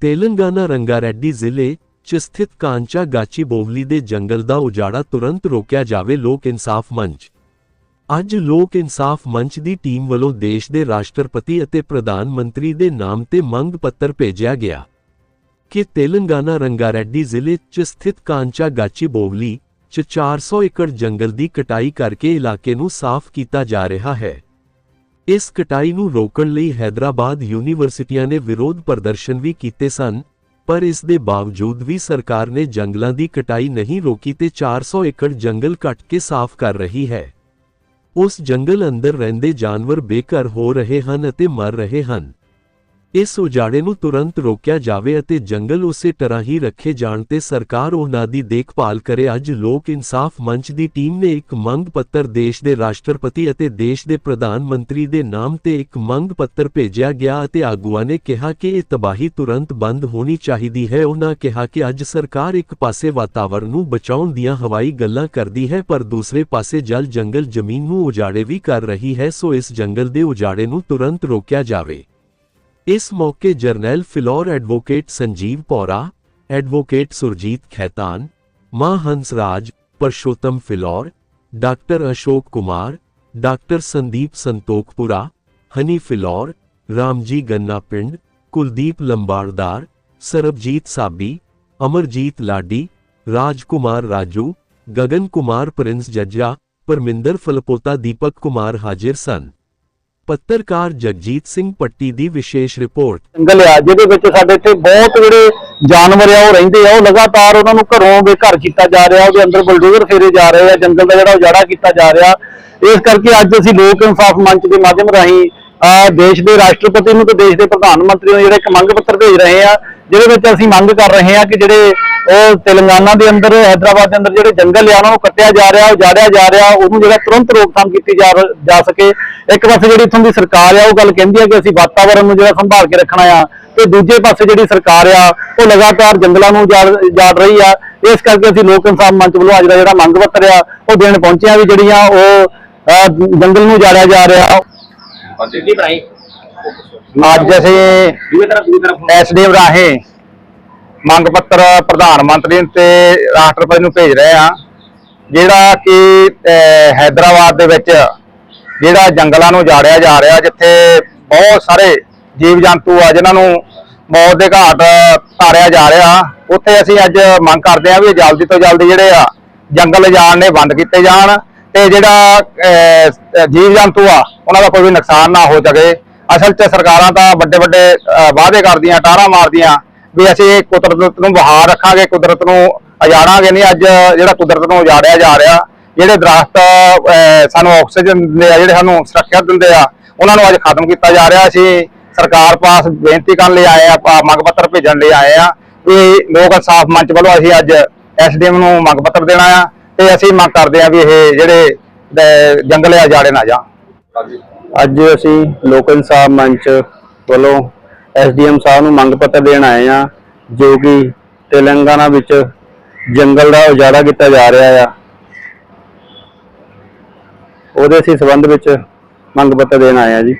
ਤੇਲੰਗਾਨਾ ਰੰਗਾਰੈਡੀ ਜ਼ਿਲ੍ਹੇ ਚ ਸਥਿਤ ਕਾਂਚਾ ਗਾਚੀਬੋਵਲੀ ਦੇ ਜੰਗਲ ਦਾ ਉਜਾੜਾ ਤੁਰੰਤ ਰੋਕਿਆ ਜਾਵੇ ਲੋਕ ਇਨਸਾਫ ਮੰਚ। ਅੱਜ ਲੋਕ ਇਨਸਾਫ ਮੰਚ ਦੀ ਟੀਮ ਵੱਲੋਂ ਦੇਸ਼ ਦੇ ਰਾਸ਼ਟਰਪਤੀ ਅਤੇ ਪ੍ਰਧਾਨ ਮੰਤਰੀ ਦੇ ਨਾਮ ਤੇ ਮੰਗ ਪੱਤਰ ਭੇਜਿਆ ਗਿਆ। ਕਿ ਤੇਲੰਗਾਨਾ ਰੰਗਾਰੈਡੀ ਜ਼ਿਲ੍ਹੇ 'ਚ ਸਥਿਤ ਕਾਂਚਾ ਗਾਚੀਬੋਵਲੀ 'ਚ 400 ਏਕੜ ਜੰਗਲ ਦੀ ਕਟਾਈ ਕਰਕੇ ਇਲਾਕੇ ਨੂੰ ਸਾਫ਼ ਕੀਤਾ ਜਾ ਰਿਹਾ ਹੈ। ਇਸ ਕਟਾਈ ਨੂੰ ਰੋਕਣ ਲਈ ਹైదరాబాద్ ਯੂਨੀਵਰਸਿਟੀਆਂ ਨੇ ਵਿਰੋਧ ਪ੍ਰਦਰਸ਼ਨ ਵੀ ਕੀਤੇ ਸਨ, ਪਰ ਇਸ ਦੇ ਬਾਵਜੂਦ ਵੀ ਸਰਕਾਰ ਨੇ ਜੰਗਲਾਂ ਦੀ ਕਟਾਈ ਨਹੀਂ ਰੋਕੀ ਤੇ 400 ਏਕੜ ਜੰਗਲ ਕੱਟ ਕੇ ਸਾਫ਼ ਕਰ ਰਹੀ ਹੈ। ਉਸ ਜੰਗਲ ਅੰਦਰ ਰਹਿੰਦੇ ਜਾਨਵਰ ਬੇਘਰ ਹੋ ਰਹੇ ਹਨ ਅਤੇ ਮਰ ਰਹੇ ਹਨ। ਇਸ ਉਜਾੜੇ ਨੂੰ ਤੁਰੰਤ ਰੋਕਿਆ ਜਾਵੇ ਅਤੇ ਜੰਗਲ ਉਸੇ ਤਰ੍ਹਾਂ ਹੀ ਰੱਖੇ ਜਾਣ ਤੇ ਸਰਕਾਰ ਉਹਨਾਂ ਦੀ ਦੇਖਭਾਲ ਕਰੇ। ਅੱਜ ਲੋਕ ਇਨਸਾਫ ਮੰਚ ਦੀ ਟੀਮ ਨੇ ਇੱਕ ਮੰਗ ਪੱਤਰ ਦੇਸ਼ ਦੇ ਰਾਸ਼ਟਰਪਤੀ ਅਤੇ ਦੇਸ਼ ਦੇ ਪ੍ਰਧਾਨ ਮੰਤਰੀ ਦੇ ਨਾਮ ਤੇ ਇੱਕ ਮੰਗ ਪੱਤਰ ਭੇਜਿਆ ਗਿਆ ਅਤੇ ਆਗੂਆਂ ਨੇ ਕਿਹਾ ਕਿ ਇਹ ਤਬਾਹੀ ਤੁਰੰਤ ਬੰਦ ਹੋਣੀ ਚਾਹੀਦੀ ਹੈ। ਉਹਨਾਂ ਕਿਹਾ ਕਿ ਅੱਜ ਸਰਕਾਰ ਇੱਕ ਪਾਸੇ ਵਾਤਾਵਰਣ ਨੂੰ ਬਚਾਉਣ ਦੀਆਂ ਹਵਾਈ ਗੱਲਾਂ ਕਰਦੀ ਹੈ, ਪਰ ਦੂਸਰੇ ਪਾਸੇ ਜਲ ਜੰਗਲ ਜ਼ਮੀਨ ਨੂੰ ਉਜਾੜੇ ਵੀ ਕਰ ਰਹੀ ਹੈ। ਸੋ ਇਸ ਜੰਗਲ ਦੇ ਉਜਾੜੇ ਨੂੰ ਤੁਰੰਤ ਰੋਕਿਆ ਜਾਵੇ। इस मौके जर्नल फिलौर एडवोकेट संजीव पौरा, एडवोकेट सुरजीत खैतान, माँ Hansraj, Parshotam Phillaur, doctor Ashok Kumar, doctor Sandeep Santokhpura, Honey Phillaur, Ramji Ganna Pind, Kuldeep लंबाड़दार Sarabjit Sabi, Amarjit Ladi, Rajkumar Raju, Gagan Kumar Prince Jajja, Parminder Phalpota Deepak Kumar हाजिर सन। ਪੱਤਰਕਾਰ ਜਗਜੀਤ ਸਿੰਘ ਪੱਟੀ ਦੀ ਵਿਸ਼ੇਸ਼ ਰਿਪੋਰਟ। ਜੰਗਲ ਆ, ਜਿਹਦੇ ਵਿੱਚ ਸਾਡੇ ਇੱਥੇ ਬਹੁਤ ਜਿਹੜੇ ਜਾਨਵਰ ਆ, ਉਹ ਰਹਿੰਦੇ ਆ, ਉਹ ਲਗਾਤਾਰ ਉਹਨਾਂ ਨੂੰ ਘਰੋਂ ਬੇਘਰ ਕੀਤਾ ਜਾ ਰਿਹਾ, ਉਹਦੇ ਅੰਦਰ ਬਲਡੋਜ਼ਰ ਫੇਰੇ ਜਾ ਰਹੇ ਆ, ਜੰਗਲ ਦਾ ਜਿਹੜਾ ਉਜਾੜਾ ਕੀਤਾ ਜਾ ਰਿਹਾ। ਇਸ ਕਰਕੇ ਅੱਜ ਅਸੀਂ ਲੋਕ ਇਨਸਾਫ ਮੰਚ ਦੇ ਮਾਧਿਅਮ ਰਾਹੀਂ ਦੇਸ਼ ਦੇ ਰਾਸ਼ਟਰਪਤੀ ਨੂੰ ਤੇ ਦੇਸ਼ ਦੇ ਪ੍ਰਧਾਨ ਮੰਤਰੀ ਨੂੰ ਜਿਹੜੇ ਇੱਕ ਮੰਗ ਪੱਤਰ ਭੇਜ ਰਹੇ ਆ, ਜਿਹਦੇ ਵਿੱਚ ਅਸੀਂ ਮੰਗ ਕਰ ਰਹੇ ਆ ਕਿ ਜਿਹੜੇ ਉਹ ਤੇਲੰਗਾਨਾ ਦੇ ਅੰਦਰ ਹైదరాబాద్ ਦੇ ਅੰਦਰ ਜਿਹੜੇ ਜੰਗਲ ਆ, ਉਹਨਾਂ ਨੂੰ ਕੱਟਿਆ ਜਾ ਰਿਹਾ, ਉਜਾੜਿਆ ਜਾ ਰਿਹਾ, ਉਹਨੂੰ ਜਿਹੜਾ ਤੁਰੰਤ ਰੋਕਥਾਮ ਕੀਤੀ ਜਾ ਸਕੇ। ਇੱਕ ਪਾਸੇ ਜਿਹੜੀ ਇਥੋਂ ਦੀ ਸਰਕਾਰ ਆ, ਉਹ ਗੱਲ ਕਹਿੰਦੀ ਆ ਕਿ ਅਸੀਂ ਵਾਤਾਵਰਣ ਨੂੰ ਜਿਹੜਾ ਸੰਭਾਲ ਕੇ ਰੱਖਣਾ ਆ, ਤੇ ਦੂਜੇ ਪਾਸੇ ਜਿਹੜੀ ਸਰਕਾਰ ਆ, ਉਹ ਲਗਾਤਾਰ ਜੰਗਲਾਂ ਨੂੰ ਜਾੜ ਰਹੀ ਆ। ਇਸ ਕਰਕੇ ਅਸੀਂ ਲੋਕ ਇਨਸਾਫ਼ ਮੰਚ ਵੱਲੋਂ ਅੱਜ ਦਾ ਜਿਹੜਾ ਮੰਗ ਪੱਤਰ ਆ, ਉਹ ਦੇਣ ਪਹੁੰਚਿਆ ਵੀ ਜਿਹੜੀਆਂ ਉਹ ਜੰਗਲ ਨੂੰ ਜਾੜਿਆ ਜਾ ਰਿਹਾ ਬਣਾਈ। ਅੱਜ ਅਸੀਂ ਦੂਏ ਤਰਫ ਦੂਏ ਤਰਫ ਐਸਡੀਐਮ ਰਾਹੀਂ ਮੰਗ ਪੱਤਰ ਪ੍ਰਧਾਨ ਮੰਤਰੀ ਤੇ ਰਾਸ਼ਟਰਪਤੀ ਨੂੰ ਭੇਜ ਰਹੇ ਆ ਜਿਹੜਾ ਕਿ ਹੈਦਰਾਬਾਦ ਦੇ ਵਿੱਚ ਜਿਹੜਾ ਜੰਗਲਾਂ ਨੂੰ ਉਜਾੜਿਆ ਜਾ ਰਿਹਾ ਜਿੱਥੇ ਬਹੁਤ ਸਾਰੇ ਜੀਵ ਜੰਤੂ ਆ ਜਿਨ੍ਹਾਂ ਨੂੰ ਮੌਤ ਦੇ ਘਾਟ ਧਾਰਿਆ ਜਾ ਰਿਹਾ। ਉੱਥੇ ਅਸੀਂ ਅੱਜ ਮੰਗ ਕਰਦੇ ਆ ਵੀ ਜਲਦੀ ਤੋਂ ਜਲਦੀ ਜਿਹੜੇ ਆ ਜੰਗਲ ਉਜਾੜਨੇ ਨੇ ਬੰਦ ਕੀਤੇ ਜਾਣ। ਤੇ ਜਿਹੜਾ ਜੀਵ ਜੰਤੂ ਆ, ਉਹਨਾਂ ਦਾ ਕੋਈ ਵੀ ਨੁਕਸਾਨ ਨਾ ਹੋ ਸਕੇ ਅਸਲ 'ਚ ਸਰਕਾਰਾਂ ਤਾਂ ਵੱਡੇ ਵੱਡੇ ਵਾਅਦੇ ਕਰਦੀਆਂ ਟਾਰਾਂ ਮਾਰਦੀਆਂ ਵੀ ਅਸੀਂ ਕੁਦਰਤ ਨੂੰ ਬਹਾਰ ਰੱਖਾਂਗੇ, ਕੁਦਰਤ ਨੂੰ ਉਜਾੜਾਂਗੇ ਨਹੀਂ, ਅੱਜ ਜਿਹੜਾ ਕੁਦਰਤ ਨੂੰ ਉਜਾੜਿਆ ਜਾ ਰਿਹਾ, ਜਿਹੜੇ ਦਰਖਤ ਸਾਨੂੰ ਆਕਸੀਜਨ ਦਿੰਦੇ ਆ, ਜਿਹੜੇ ਸਾਨੂੰ ਸੁਰੱਖਿਆ ਦਿੰਦੇ ਆ, ਉਹਨਾਂ ਨੂੰ ਅੱਜ ਖਤਮ ਕੀਤਾ ਜਾ ਰਿਹਾ। ਅਸੀਂ ਸਰਕਾਰ ਪਾਸ ਬੇਨਤੀ ਕਰਨ ਲਈ ਆਏ ਆ ਮੰਗ ਪੱਤਰ ਭੇਜਣ ਲਈ ਆਏ ਆ ਵੀ ਲੋਕ ਇਨਸਾਫ ਮੰਚ ਵੱਲੋਂ ਅਸੀਂ ਅੱਜ ਐਸਡੀਐਮ ਨੂੰ ਮੰਗ ਪੱਤਰ ਦੇਣਾ ਆ। ਤੇ ਅਸੀਂ ਮੰਗ ਕਰਦੇ ਆ ਵੀ ਇਹ ਜਿਹੜੇ ਜੰਗਲ ਆ ਜਾੜੇ ਨਾ ਜਾਣ। ਅੱਜ ਅਸੀਂ ਲੋਕ ਇਨਸਾਫ ਮੰਚ ਵੱਲੋਂ ਐਸਡੀਐਮ ਸਾਹਿਬ ਨੂੰ ਮੰਗ ਪੱਤਰ ਦੇਣ ਆਏ ਆ ਜੋ ਕਿ ਤੇਲੰਗਾਨਾ ਵਿੱਚ ਜੰਗਲ ਦਾ ਉਜਾੜਾ ਕੀਤਾ ਜਾ ਰਿਹਾ ਆ। ਉਹਦੇ ਅਸੀਂ ਸਬੰਧ ਵਿੱਚ ਮੰਗ ਪੱਤਰ ਦੇਣ ਆਏ ਆ ਜੀ।